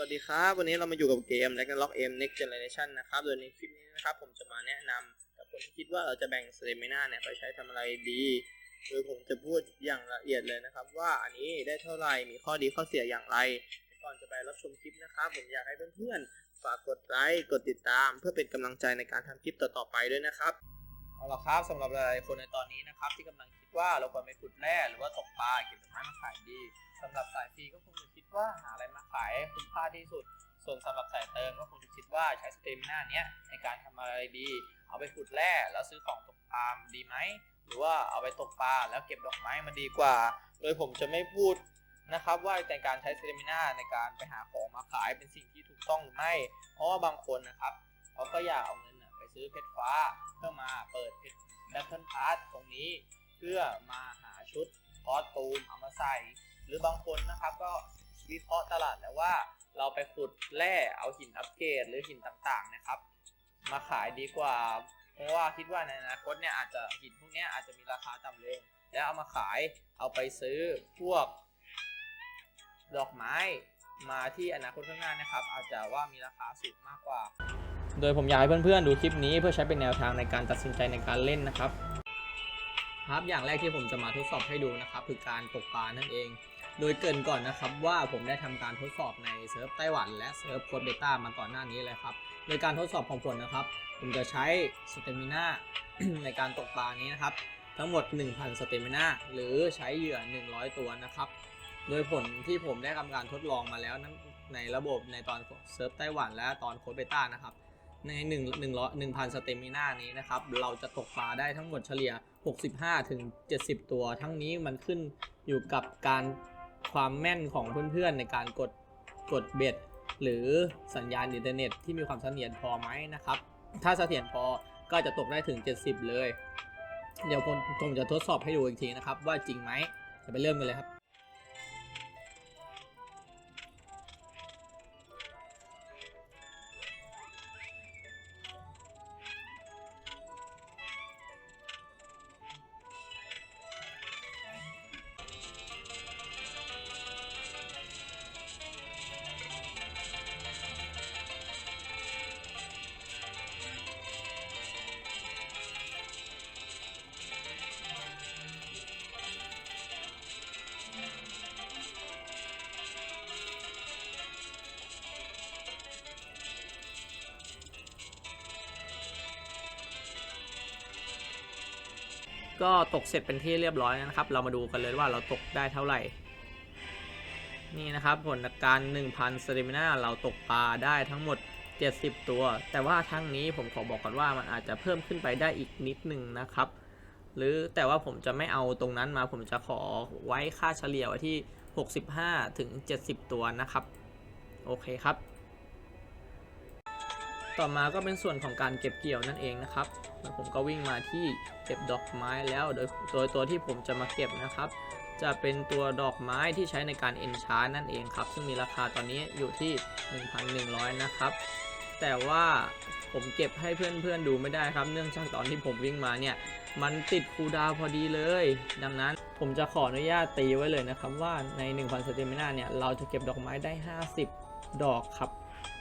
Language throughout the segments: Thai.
วัสดีครับ วันนี้เรามาอยู่กับเกม Ragnarok M Next Generation นะครับ โดยในคลิปนี้นะครับ ผมจะมาแนะนำกับคนที่คิดว่าเราจะแบ่ง Stamina เนี่ยไปใช้ทำอะไรดี โดยผมจะพูดอย่างละเอียดเลยนะครับ ว่าอันนี้ได้เท่าไหร่ มีข้อดีข้อเสียอย่างไร ก่อนจะไปรับชมคลิปนะครับ ผมอยากให้เพื่อนๆ ฝากกดไลค์ กดติดตาม เพื่อเป็นกำลังใจในการทำคลิปต่อๆไปด้วยนะครับ เอาละครับสำหรับหลายๆคนในตอนนี้นะครับที่กำลังคิดว่าเราควรไปขุดแร่หรือว่าตกปลาเก็บต้นไม้มาขายดีสำหรับสายฟรีก็คงจะคิ ว่าหาอะไรมาขายคุ้มค่าที่สุด ส่วนสำหรับสายเติมก็คงจะคิดว่าใช้สเตมิน่าเนี้ยในการทำอะไรดี เอาไปขุดแร่แล้วซื้อของตกปลาดีไหม หรือว่าเอาไปตกปลาแล้วเก็บดอกไม้มาดีกว่า โดยผมจะไม่พูดนะครับว่าในการใช้สเตมิน่าในการไปหาของมาขายเป็นสิ่งที่ถูกต้องหรือไม่ เพราะว่าบางคนนะครับเขาก็อยากเอาเงินไปซื้อเพชรฟ้าเพื่อมาเปิดเพชรแบทเทิลพาร์ทตรงนี้เพื่อมาหาชุดคอสตูมเอามาใส่ หรือบางคนนะครับก็ วิเคราะห์ตลาดแล้วว่า เราไปขุดแร่เอาหินอัปเกรดหรือหินต่างๆนะครับ มาขายดีกว่า เพราะว่าคิดว่าในอนาคตเนี่ยอาจจะหินพวกเนี้ยอาจจะมีราคาต่ำลงแล้วเอามาขายเอาไปซื้อพวก ดอกไม้มาที่อนาคตข้างหน้านะครับ อาจจะว่ามีราคาสูงมากกว่า โดยผมอยากให้เพื่อนๆดูคลิปนี้เพื่อใช้เป็นแนวทางในการตัดสินใจในการเล่นนะครับครับอย่างแรกที่ผมจะมาทดสอบให้ดูนะครับ คือการตกปลานั่นเอง โดยเกรินก่อนนะครับว่าผมได้ทำการทดสอบในเซิร์ฟไต้หวันและเซิร์ฟโคดเบต้ามาก่อนหน้านี้เลยครับ โดยการทดสอบของผมนะครับ ผมจะใช้สเตมิน่าในการตกปลานี้นะครับ ทั้งหมด 1,000สเตมิน่าหรือใช้เหยื่อ 100 ตัวนะครับ โดยผลที่ผมได้ทำการทดลองมาแล้วในระบบในตอนเซิร์ฟไต้หวันและตอนโคดเบต้านะครับใน1 1 0 0 0 สเตมิน่านี้นะครับ เราจะตกปลาได้ทั้งหมดเฉลี่ย 65ถึง70 ตัว ทั้งนี้มันขึ้นอยู่กับการ ความแม่นของเพื่อนๆในการกดกดเบ็ด หรือสัญญาณอินเทอร์เน็ตที่มีความเสถียรพอไหมนะครับ ถ้าเสถียรพอก็จะตกได้ถึง 70 เลย เดี๋ยวผมผมจะทดสอบให้ดูอีกทีนะครับ ว่าจริงไหมจะไปเริ่มกันเลยครับ ก็ตกเสร็จเป็นที่เรียบร้อยนะครับ เรามาดูกันเลยว่าเราตกได้เท่าไหร่ นี่นะครับผลการ1,000สเตมินาเราตกปลาได้ทั้งหมด 70 ตัว แต่ว่าทั้งนี้ผมขอบอกก่อนว่ามันอาจจะเพิ่มขึ้นไปได้อีกนิดหนึ่งนะครับ หรือแต่ว่าผมจะไม่เอาตรงนั้นมา ผมจะขอไว้ค่าเฉลี่ยไว้ที่ 65ถึง70 ตัวนะครับ โอเคครับ ต่อมาก็เป็นส่วนของการเก็บเกี่ยวนั่นเองนะครับ ผมก็วิ่งมาที่เก็บดอกไม้แล้ว โดยโดยตัวที่ผมจะมาเก็บนะครับ จะเป็นตัวดอกไม้ที่ใช้ในการเอนชาร์นั่นเองครับ ซึ่งมีราคาตอนนี้อยู่ที่ 1,100 นะครับ แต่ว่าผมเก็บให้เพื่อนๆดูไม่ได้ครับ เนื่องจากตอนที่ผมวิ่งมาเนี่ย มันติดคูดาวพอดีเลย ดังนั้นผมจะขออนุญาตตีไว้เลยนะครับว่าใน 1,000สเตมินาเนี่ยเราจะเก็บดอกไม้ได้ 50 ดอกครับ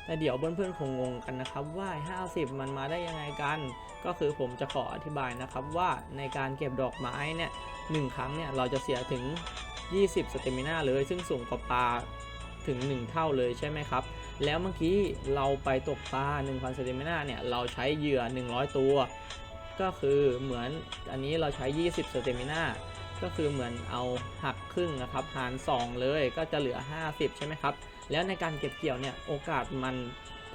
แต่เดี๋ยวเพื่อนๆคงงงกันนะครับว่า 50 มันมาได้ยังไงกัน ก็คือผมจะขออธิบายนะครับว่าในการเก็บดอกไม้เนี่ยหครั้งเนี่ยเราจะเสียถึง 20 สเตมินาเลย ซึ่งสูงกว่าปลาถึง 1 เท่าเลยใช่ไหมครับ แล้วเมื่อกี้เราไปตกปลา1,000สเตมินาเนี่ยเราใช้เหยื่อ 100 ตัว ก็คือเหมือนอันนี้เราใช้ 20สเตมินา ก็คือเหมือนเอาหักครึ่งนะครับหาร 2 เลยก็จะเหลือ 50 ใช่ไหมครับ แล้วในการเก็บเกี่ยวเนี่ยโอกาสมัน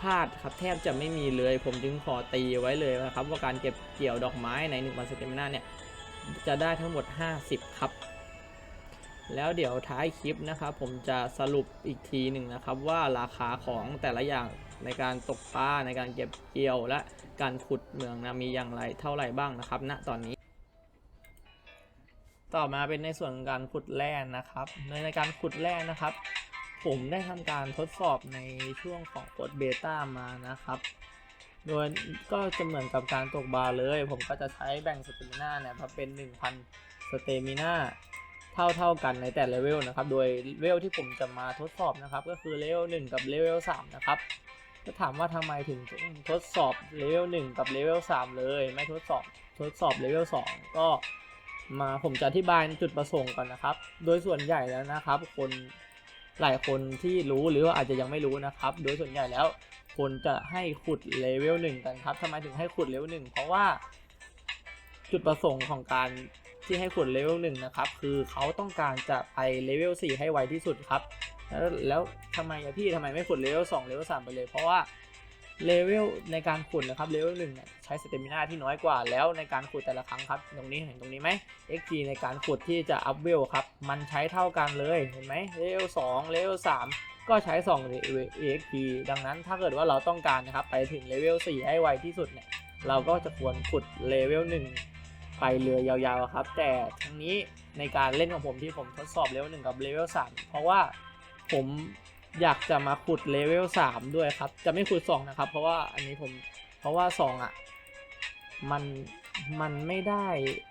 พลาดครับแทบจะไม่มีเลย ผมจึงขอตีไว้เลยนะครับ ว่าการเก็บเกี่ยวดอกไม้ใน1วันสเตมินาเนี่ยจะได้ทั้งหมด 50 ครับ แล้วเดี๋ยวท้ายคลิปนะครับผมจะสรุปอีกทีหนึ่งนะครับ ว่าราคาของแต่ละอย่างในการตกปลาในการเก็บเกี่ยวและการขุดเหมืองนะมีอย่างไรเท่าไหร่บ้างนะครับณตอนนี้ ต่อมาเป็นในส่วนของการขุดแร่นะครับโดยในการขุดแร่นะครับ ผมได้ทำการทดสอบในช่วงของกดเบต้ามานะครับ โดยก็จะเหมือนกับการตกบาเลย ผมก็จะใช้แบ่งสเตมิน่าเนี่ยมาเป็น 1,000 สเตมิน่าเท่าเท่าๆกันในแต่เลเวลนะครับ โดยเลเวลที่ผมจะมาทดสอบนะครับ ก็คือเลเวล1กับเลเวล3นะครับก็ถามว่าทำไมถึงต้องทดสอบเลเวล1กับเลเวล3เลย ไม่ทดสอบทดสอบเลเวล2ก็ มาผมจะอธิบายจุดประสงค์ก่อนนะครับ โดยส่วนใหญ่แล้วนะครับ คนหลายคนที่รู้หรือว่าอาจจะยังไม่รู้นะครับ โดยส่วนใหญ่แล้ว คนจะให้ขุดเลเวลหนึ่งกันครับทำไมถึงให้ขุดเลเวลหนึ่งเพราะว่า จุดประสงค์ของการที่ให้ขุดเลเวลหนึ่งนะครับ คือเขาต้องการจะไปเลเวลสี่ให้ไวที่สุดครับ แล้วแล้วทำไมอะพี่ทำไมไม่ขุดเลเวลสองเลเวลสามไปเลย เพราะว่า เลเวลในการขุดนะครับเลเวลหนึ่งใช้สเตมินาที่น้อยกว่าแล้วในการขุดแต่ละครั้งครับ ตรงนี้เห็นตรงนี้ไหม XP ในการขุดที่จะอัพเวลครับ มันใช้เท่ากันเลยเห็นไหมเลเวลสองเลเวลสามก็ใช้2 EXP ดังนั้นถ้าเกิดว่าเราต้องการนะครับ ไปถึงเลเวล4 ให้ไวที่สุดเนี่ย เราก็จะควรขุดเลเวล1 ไปเรือยาวๆครับ แต่ทั้งนี้ในการเล่นของผมที่ผมทดสอบเลเวล1กับเลเวล3เพราะว่าผม อยากจะมาขุดเลเวล3ด้วยครับ จะไม่ขุด2นะครับ เพราะว่าอันนี้ผมเพราะว่า2อะมันมันไม่ได้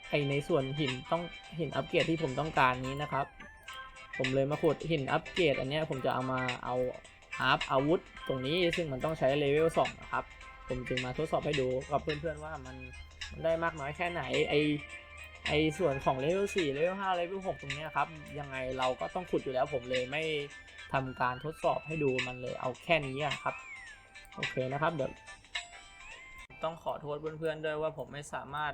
ไอในส่วนหินต้องหินอัปเกรดที่ผมต้องการนี้นะครับ ผมเลยมาขุดหินอัปเกรดอันนี้ผมจะเอามาเอาอัพอาวุธตรงนี้ซึ่งมันต้องใช้เลเวล2นะครับ ผมจึงมาทดสอบให้ดูกับเพื่อนๆว่ามันมันได้มากน้อยแค่ไหนไอไอส่วนของเลเวล4เลเวล5เลเวล6ตรงนี้ครับยังไงเราก็ต้องขุดอยู่แล้วผมเลยไม่ ทำการทดสอบให้ดูมันเลยเอาแค่นี้อะครับ โอเคนะครับเดี๋ยวต้องขอโทษเพื่อนๆด้วยว่าผมไม่สามารถ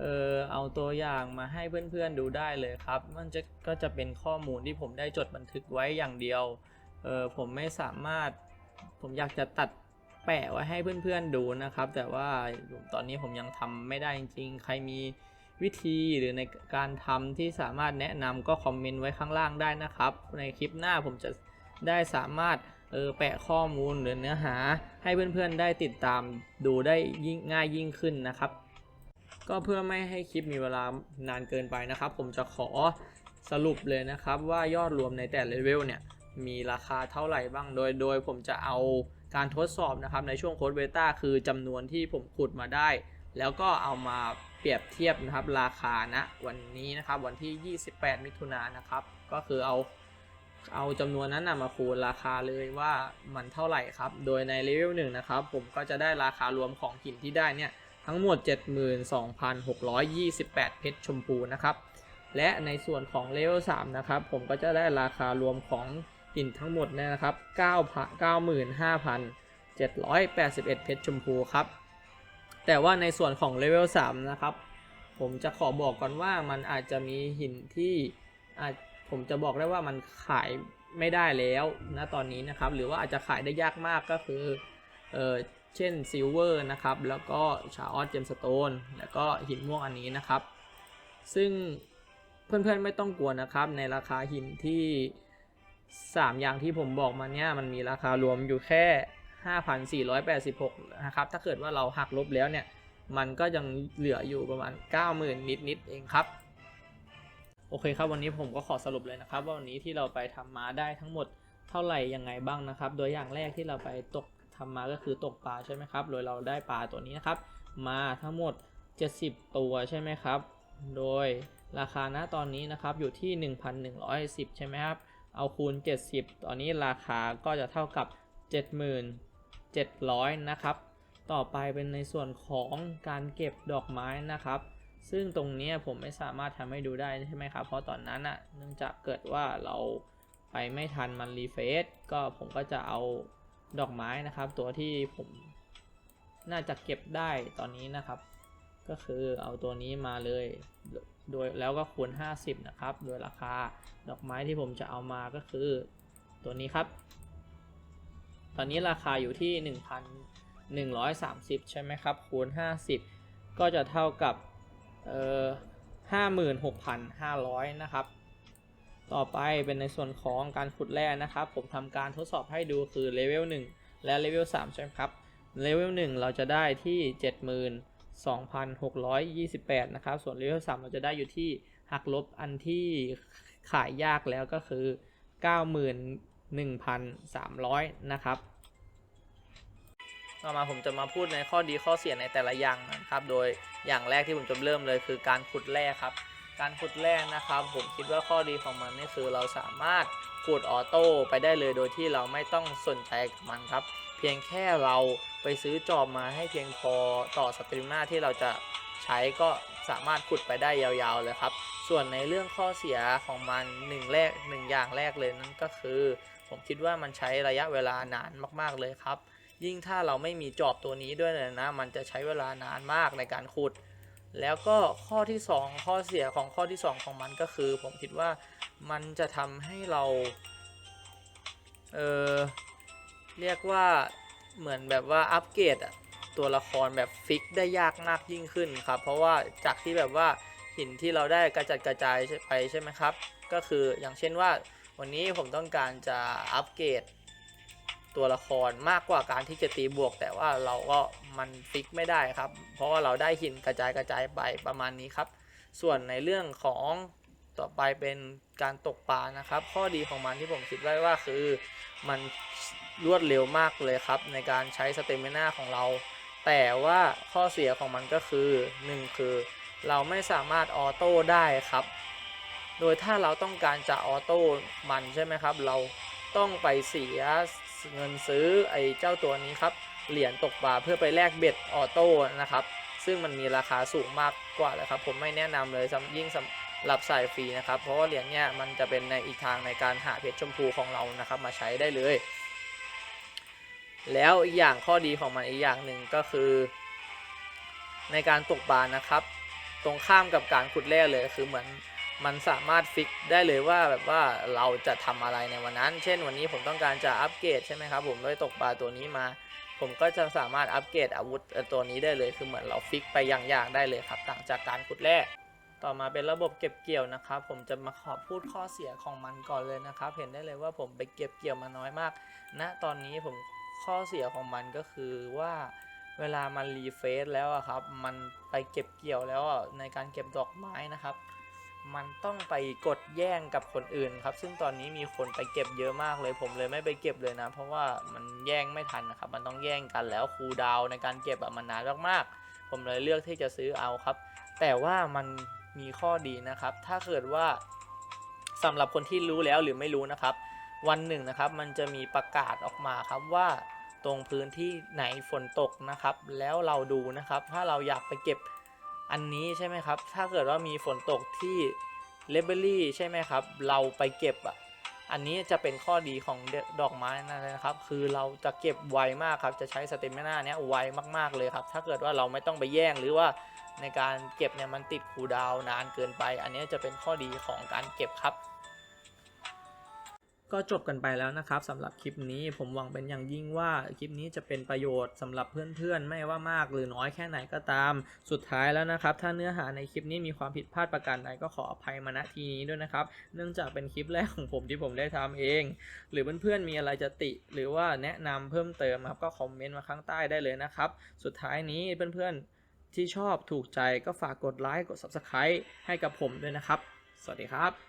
เออเอาตัวอย่างมาให้เพื่อนๆดูได้เลยครับ มันจะก็จะเป็นข้อมูลที่ผมได้จดบันทึกไว้อย่างเดียวเออผมไม่สามารถผมอยากจะตัดแปะไว้ให้เพื่อนๆดูนะครับ แต่ว่าตอนนี้ผมยังทำไม่ได้จริงๆ ใครมีวิธีหรือในการทำที่สามารถแนะนำก็คอมเมนต์ไว้ข้างล่างได้นะครับ ในคลิปหน้าผมจะ ได้สามารถเออแปะข้อมูลหรือเนื้อหาให้เพื่อนๆได้ติดตามดูได้ยิ่งง่ายยิ่งขึ้นนะครับ ก็เพื่อไม่ให้คลิปมีเวลานานเกินไปนะครับ ผมจะขอสรุปเลยนะครับว่ายอดรวมในแต่เลเวลเนี่ยมีราคาเท่าไหร่บ้างโดย โดยผมจะเอาการทดสอบนะครับในช่วงโค้ดเบต้าคือจำนวนที่ผมขุดมาได้ แล้วก็เอามาเปรียบเทียบนะครับราคาณวันนี้นะครับวันที่ 28 มิถุนายนนะครับ ก็คือเอา เอาจำนวนนั้นนะมาคูณราคาเลยว่ามันเท่าไหร่ครับ โดยในเลเวลหนึ่งนะครับ ผมก็จะได้ราคารวมของหินที่ได้เนี่ยทั้งหมด 72,628 เพชรชมพูนะครับ และในส่วนของเลเวล3นะครับ ผมก็จะได้ราคารวมของหินทั้งหมดเนี่ยนะครับ 95,781 เพชรชมพูครับ แต่ว่าในส่วนของเลเวล3นะครับ ผมจะขอบอกก่อนว่ามันอาจจะมีหินที่อาจ ผมจะบอกได้ว่ามันขายไม่ได้แล้วนะตอนนี้นะครับหรือว่าอาจจะขายได้ยากมากก็คือเออเช่นซิลเวอร์นะครับแล้วก็ชาออสเจมสโตนแล้วก็หินม่วงอันนี้นะครับ ซึ่งเพื่อนๆไม่ต้องกลัวนะครับ ในราคาหินที่ 3 อย่างที่ผมบอกมาเนี่ยมันมีราคารวมอยู่แค่ 5,486 นะครับ ถ้าเกิดว่าเราหักลบแล้วเนี่ย มันก็ยังเหลืออยู่ประมาณ 90,000 นิดๆเองครับ โอเคครับวันนี้ผมก็ขอสรุปเลยนะครับ ว่าวันนี้ที่เราไปทำมาได้ทั้งหมดเท่าไหร่ยังไงบ้างนะครับ โดยอย่างแรกที่เราไปตกทำมาก็คือตกปลาใช่ไหมครับ โดยเราได้ปลาตัวนี้นะครับ มาทั้งหมด 70 ตัวใช่ไหมครับ โดยราคาณตอนนี้นะครับอยู่ที่ 1,110 ใช่ไหมครับ เอาคูณ 70 ตอนนี้ราคาก็จะเท่ากับ 7,700 นะครับ ต่อไปเป็นในส่วนของการเก็บดอกไม้นะครับ ซึ่งตรงนี้ผมไม่สามารถทำให้ดูได้ใช่ไหมครับ เพราะตอนนั้นอะเนื่องจากเกิดว่าเราไปไม่ทันมันรีเฟซก็ผมก็จะเอาดอกไม้นะครับ ตัวที่ผมน่าจะเก็บได้ตอนนี้นะครับ ก็คือเอาตัวนี้มาเลย โดยแล้วก็คูณ 50 นะครับ โดยราคาดอกไม้ที่ผมจะเอามาก็คือตัวนี้ครับ ตอนนี้ราคาอยู่ที่ 1,130 ใช่ไหมครับ คูณ 50 ก็จะเท่ากับ เอ่อ56,500นะครับ ต่อไปเป็นในส่วนของการขุดแร่นะครับ ผมทำการทดสอบให้ดูคือเลเวล1และเลเวล3ใช่ไหมครับ เลเวล1เราจะได้ที่72,628นะครับ ส่วนเลเวล3เราจะได้อยู่ที่หักลบอันที่ขายยากแล้วก็คือ91,300นะครับ ต่อมาผมจะมาพูดในข้อดีข้อเสียในแต่ละอย่างนะครับ โดยอย่างแรกที่ผมจะเริ่มเลยคือการขุดแร่ครับ การขุดแร่นะครับ ผมคิดว่าข้อดีของมันนี่คือเราสามารถขุดออโต้ไปได้เลยโดยที่เราไม่ต้องสนใจกับมันครับ เพียงแค่เราไปซื้อจอบมาให้เพียงพอต่อสตรีมหน้าที่เราจะใช้ก็สามารถขุดไปได้ยาวๆเลยครับ ส่วนในเรื่องข้อเสียของมันหนึ่งแรกหนึ่งอย่างแรกเลยนั่นก็คือ ผมคิดว่ามันใช้ระยะเวลานานมากๆเลยครับ ยิ่งถ้าเราไม่มีจอบตัวนี้ด้วยเลยนะ มันจะใช้เวลานานมากในการขุด แล้วก็ข้อที่ 2 ข้อเสียของข้อที่ 2 ของมันก็คือ ผมคิดว่ามันจะทำให้เรา เออเรียกว่าเหมือนแบบว่าอัปเกรดอะตัวละครแบบฟิกได้ยากมากยิ่งขึ้นครับ เพราะว่าจากที่แบบว่าหินที่เราได้กระจัดกระจายไปใช่ไหมครับ ก็คืออย่างเช่นว่าวันนี้ผมต้องการจะอัปเกรด ตัวละครมากกว่าการที่จะตีบวก แต่ว่าเราก็มันฟิกไม่ได้ครับ เพราะว่าเราได้หินกระจายกระจายไปประมาณนี้ครับ ส่วนในเรื่องของต่อไปเป็นการตกปลานะครับ ข้อดีของมันที่ผมคิดไว้ว่าคือมันรวดเร็วมากเลยครับ ในการใช้สเตมิน่าของเรา แต่ว่าข้อเสียของมันก็คือหนึ่งคือเราไม่สามารถออโต้ได้ครับ โดยถ้าเราต้องการจะออโต้มันใช่ไหมครับ เราต้องไปเสีย เงินซื้อไอ้เจ้าตัวนี้ครับ เหรียญตกปลาเพื่อไปแลกเบ็ดออโต้นะครับ ซึ่งมันมีราคาสูงมากกว่าเลยครับ ผมไม่แนะนำเลยยิ่งสำหรับสายฟรีนะครับ เพราะว่าเหรียญเนี้ยมันจะเป็นในอีกทางในการหาเพชรชมพูของเรานะครับ มาใช้ได้เลย แล้วอีกอย่างข้อดีของมันอีกอย่างหนึ่งก็คือ ในการตกปลานะครับ ตรงข้ามกับการขุดแร่เลยคือเหมือน มันสามารถฟิกได้เลยว่าแบบว่าเราจะทำอะไรในวันนั้น เช่นวันนี้ผมต้องการจะอัปเกรดใช่ไหมครับผมด้วยตกปลาตัวนี้มา ผมก็จะสามารถอัปเกรดอาวุธตัวนี้ได้เลยคือเหมือนเราฟิกไปอย่างๆได้เลยครับ ต่างจากการขุดแร่ต่อมาเป็นระบบเก็บเกี่ยวนะครับ ผมจะมาขอพูดข้อเสียของมันก่อนเลยนะครับ เห็นได้เลยว่าผมไปเก็บเกี่ยวมาน้อยมากณตอนนี้ผมข้อเสียของมันก็คือว่าเวลามันรีเฟซแล้วครับ มันไปเก็บเกี่ยวแล้วในการเก็บดอกไม้นะครับ มันต้องไปกดแย่งกับคนอื่นครับ ซึ่งตอนนี้มีคนไปเก็บเยอะมากเลยผมเลยไม่ไปเก็บเลยนะ เพราะว่ามันแย่งไม่ทันนะครับ มันต้องแย่งกันแล้วคูดาวในการเก็บอะมันนานมากๆ ผมเลยเลือกที่จะซื้อเอาครับ แต่ว่ามันมีข้อดีนะครับ ถ้าเกิดว่าสำหรับคนที่รู้แล้วหรือไม่รู้นะครับ วันหนึ่งนะครับมันจะมีประกาศออกมาครับว่าตรงพื้นที่ไหนฝนตกนะครับ แล้วเราดูนะครับ ถ้าเราอยากไปเก็บ อันนี้ใช่ไหมครับ ถ้าเกิดว่ามีฝนตกที่เลเบอรี่ใช่ไหมครับ เราไปเก็บอะ อันนี้จะเป็นข้อดีของดอกไม้นั่นเลยนะครับ คือเราจะเก็บไวมากครับ จะใช้สเตมิน่าเนี้ยไวมากๆเลยครับ ถ้าเกิดว่าเราไม่ต้องไปแย่งหรือว่าในการเก็บเนี่ยมันติดคูดาวนานเกินไป อันนี้จะเป็นข้อดีของการเก็บครับ ก็จบกันไปแล้วนะครับสำหรับคลิปนี้ผมหวังเป็นอย่างยิ่งว่าคลิปนี้จะเป็นประโยชน์สำหรับเพื่อนๆ ไม่ว่ามากหรือน้อยแค่ไหนก็ตาม สุดท้ายแล้วนะครับ ถ้าเนื้อหาในคลิปนี้มีความผิดพลาดประการใดก็ขออภัยมาณทีนี้ด้วยนะครับ เนื่องจากเป็นคลิปแรกของผมที่ผมได้ทำเอง หรือเพื่อนๆมีอะไรจะติ หรือว่าแนะนำเพิ่มเติมครับก็คอมเมนต์มาข้างใต้ได้เลยนะครับ สุดท้ายนี้เพื่อนๆที่ชอบถูกใจก็ฝากกดไลค์กด Subscribe ให้กับผมด้วยนะครับ สวัสดีครับ